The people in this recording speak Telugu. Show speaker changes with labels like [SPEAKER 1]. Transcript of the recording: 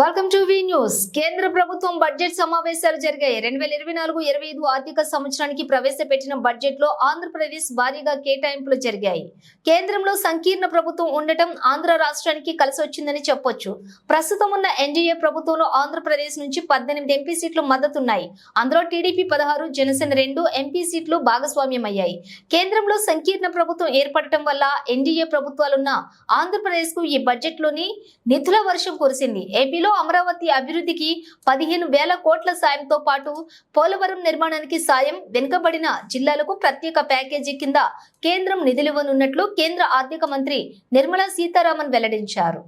[SPEAKER 1] వెల్కమ్ టు వి న్యూస్ కేంద్ర ప్రభుత్వం బడ్జెట్ సమావేశాలు జరిగాయి. రెండు వేల ఇరవై నాలుగు ఇరవై ఐదు ఆర్థిక సంవత్సరానికి ప్రవేశపెట్టిన బడ్జెట్లో ఆంధ్రప్రదేశ్ భారీగా కేటాయింపులు జరిగాయి. కేంద్రంలో సంకీర్ణ ప్రభుత్వం ఉండటం ఆంధ్ర రాష్ట్రానికి కలిసి వచ్చిందని చెప్పొచ్చు. ప్రస్తుతం ఉన్న ఎన్డీఏ ప్రభుత్వంలో ఆంధ్రప్రదేశ్ నుంచి పద్దెనిమిది ఎంపీ సీట్లు మద్దతున్నాయి. అందులో టీడీపీ పదహారు జనసేన రెండు ఎంపీ సీట్లు భాగస్వామ్యమయ్యాయి. కేంద్రంలో సంకీర్ణ ప్రభుత్వం ఏర్పడటం వల్ల ఎన్డీఏ ప్రభుత్వాలున్న ఆంధ్రప్రదేశ్కు ఈ బడ్జెట్లోని నిధుల వర్షం కురిసింది. ఏపీలో అమరావతి అభివృద్ధికి పదిహేను వేల కోట్ల సాయంతో పాటు పోలవరం నిర్మాణానికి సాయం వెనుకబడిన జిల్లాలకు ప్రత్యేక ప్యాకేజీ కింద కేంద్రం నిధులివ్వనున్నట్లు కేంద్ర ఆర్థిక మంత్రి నిర్మలా సీతారామన్ వెల్లడించారు.